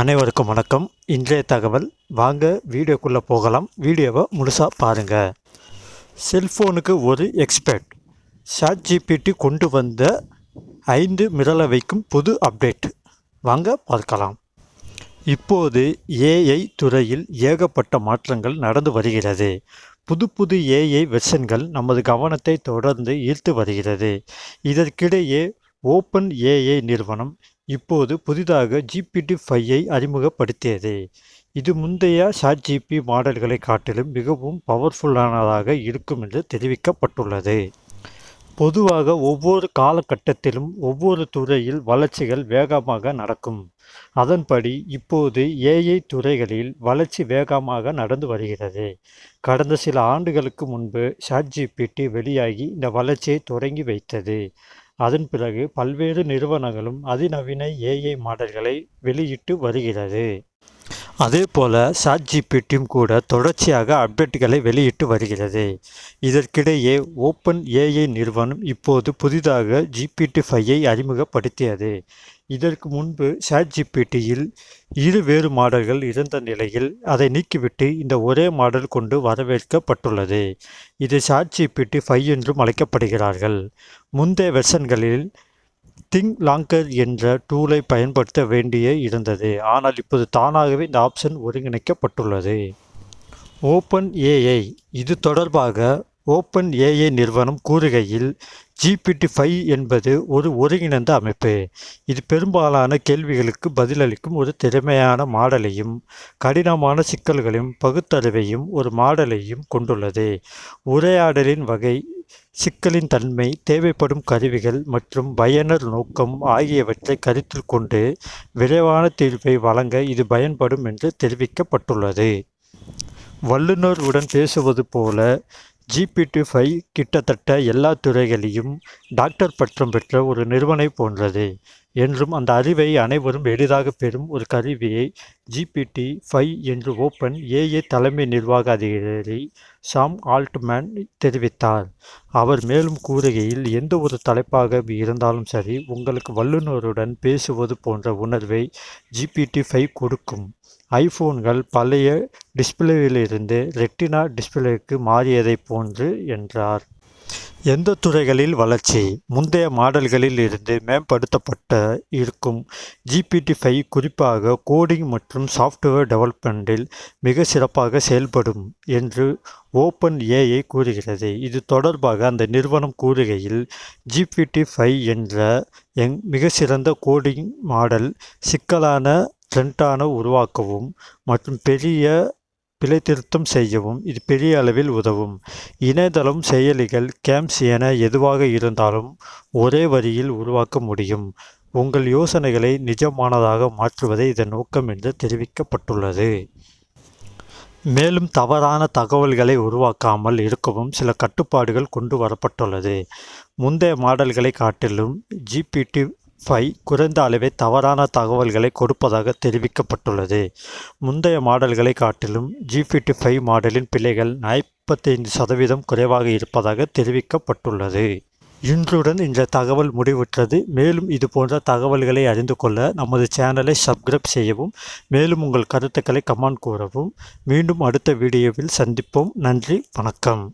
அனைவருக்கும் வணக்கம். இன்றைய தகவல் வாங்க வீடியோக்குள்ளே போகலாம். வீடியோவை முழுசாக பாருங்கள் செல்ஃபோனுக்கு ஒரு எக்ஸ்பர்ட் சாட் ஜிபிடி கொண்டு வந்த ஐந்து மிரள வைக்கும் புது அப்டேட் வாங்க பார்க்கலாம். இப்போது ஏஐ துறையில் ஏகப்பட்ட மாற்றங்கள் நடந்து வருகிறது. புது புது ஏஐ வெர்ஷன்கள் நமது கவனத்தை தொடர்ந்து ஈர்த்து வருகிறது. இதற்கிடையே ஓப்பன் ஏஐ நிறுவனம் இப்போது புதிதாக ஜிபிடி ஃபையை அறிமுகப்படுத்தியது. இது முந்தைய சாட் ஜிபி மாடல்களை காட்டிலும் மிகவும் பவர்ஃபுல்லானதாக இருக்கும் என்று தெரிவிக்கப்பட்டுள்ளது. பொதுவாக ஒவ்வொரு காலகட்டத்திலும் ஒவ்வொரு துறையில் வளர்ச்சிகள் வேகமாக நடக்கும். அதன்படி இப்போது ஏஐ துறைகளில் வளர்ச்சி வேகமாக நடந்து வருகிறது. கடந்த சில ஆண்டுகளுக்கு முன்பு சாட்ஜிபிடி வெளியாகி இந்த வளர்ச்சியை தொடங்கி வைத்தது. அதன் பிறகு பல்வேறு நிறுவனங்களும் அதிநவீன ஏஐ மாடல்களை வெளியிட்டு வருகிறது. அதே போல் சாட் ஜிபிடியும் கூட தொடர்ச்சியாக அப்டேட்டுகளை வெளியிட்டு வருகிறது. இதற்கிடையே ஓப்பன் ஏஐ நிறுவனம் இப்போது புதிதாக ஜிபிடி ஃபையை அறிமுகப்படுத்தியது. இதற்கு முன்பு சாட் ஜிபிடியில் இரு வேறு மாடல்கள் இருந்த நிலையில் அதை நீக்கிவிட்டு இந்த ஒரே மாடல் கொண்டு வரவேற்கப்பட்டுள்ளது. இது சாட் ஜிபிடி ஃபைவ் என்றும் அழைக்கப்படுகிறார்கள். முந்தைய வெர்ஷன்களில் திங் லாங்கர் என்ற டூலை பயன்படுத்த வேண்டிய இருந்தது. ஆனால் இப்போது தானாகவே இந்த ஆப்ஷன் ஒருங்கிணைக்கப்பட்டுள்ளது. ஓப்பன் ஏஐ இது தொடர்பாக ஓப்பன் ஏஐ நிறுவனம் கூறுகையில் ஜிபிடி ஃபைவ் என்பது ஒரு ஒருங்கிணைந்த அமைப்பு. இது பெரும்பாலான கேள்விகளுக்கு பதிலளிக்கும் ஒரு திறமையான மாடலையும் கடினமான சிக்கல்களையும் பகுத்தறிவையும் ஒரு மாடலையும் கொண்டுள்ளது. உரையாடலின் வகை சிக்கலின் தன்மை தேவைப்படும் கருவிகள் மற்றும் பயனர் நோக்கம் ஆகியவற்றை கருத்தில் கொண்டு விரைவான தீர்வை வழங்க இது பயன்படும் என்று தெரிவிக்கப்பட்டுள்ளது. வல்லுநர் உடன் பேசுவது போல ஜிபிடி ஃபைவ் கிட்டத்தட்ட எல்லா துறைகளையும் டாக்டர் பட்டம் பெற்ற ஒரு நிறுவனை போன்றது. என்றும் அந்த அறிவை அனைவரும் எளிதாக பெறும் ஒரு கருவியை ஜிபிடி ஃபைவ் என்று ஓப்பன் ஏஏ தலைமை நிர்வாக அதிகாரி சாம் ஆல்ட்மேன் தெரிவித்தார். அவர் மேலும் கூறுகையில் எந்த ஒரு தலைப்பாக இருந்தாலும் சரி உங்களுக்கு வல்லுநருடன் பேசுவது போன்ற உணர்வை ஜிபிடி ஃபைவ் கொடுக்கும். ஐஃபோன்கள் பழைய டிஸ்பிளேவிலிருந்து ரெட்டினா டிஸ்பிளேக்கு மாறியதைப் போன்று என்றார். எந்த துறைகளில் வளர்ச்சி? முந்தைய மாடல்களில் இருந்து மேம்படுத்தப்பட்ட இருக்கும் ஜிபிடி ஃபைவ் குறிப்பாக கோடிங் மற்றும் சாஃப்ட்வேர் டெவலப்மெண்ட்டில் மிக சிறப்பாக செயல்படும் என்று ஓப்பன் ஏஐ கூறுகிறது. இது தொடர்பாக அந்த நிறுவனம் கூறுகையில் ஜிபிடி ஃபைவ் என்ற எங் மிக சிறந்த கோடிங் மாடல் சிக்கலான ட்ரெண்டான உருவாக்கவும் மற்றும் பெரிய பிழை திருத்தம் செய்யவும் இது பெரிய அளவில் உதவும். இணையதளம் செயலிகள் கேம்ஸ் என எதுவாக இருந்தாலும் ஒரே வரியில் உருவாக்க முடியும். உங்கள் யோசனைகளை நிஜமானதாக மாற்றுவதே இதன் நோக்கம் என்று தெரிவிக்கப்பட்டுள்ளது. மேலும் தவறான தகவல்களை உருவாக்காமல் இருக்கவும் சில கட்டுப்பாடுகள் கொண்டு வரப்பட்டுள்ளது. முந்தைய மாடல்களை காட்டிலும் ஜிபிடி ஃபை குறைந்த அளவே தவறான தகவல்களை கொடுப்பதாக தெரிவிக்கப்பட்டுள்ளது. முந்தைய மாடல்களை காட்டிலும் ஜிபிடி ஃபைவ் மாடலின் பிழைகள் நாற்பத்தைந்து சதவீதம் குறைவாக இருப்பதாக தெரிவிக்கப்பட்டுள்ளது. இன்றுடன் இந்த தகவல் முடிவுற்றது. மேலும் இது போன்ற தகவல்களை அறிந்து கொள்ள நமது சேனலை சப்ஸ்கிரைப் செய்யவும் மேலும் உங்கள் கருத்துக்களை கமெண்ட் கூறவும். மீண்டும் அடுத்த வீடியோவில் சந்திப்போம். நன்றி வணக்கம்.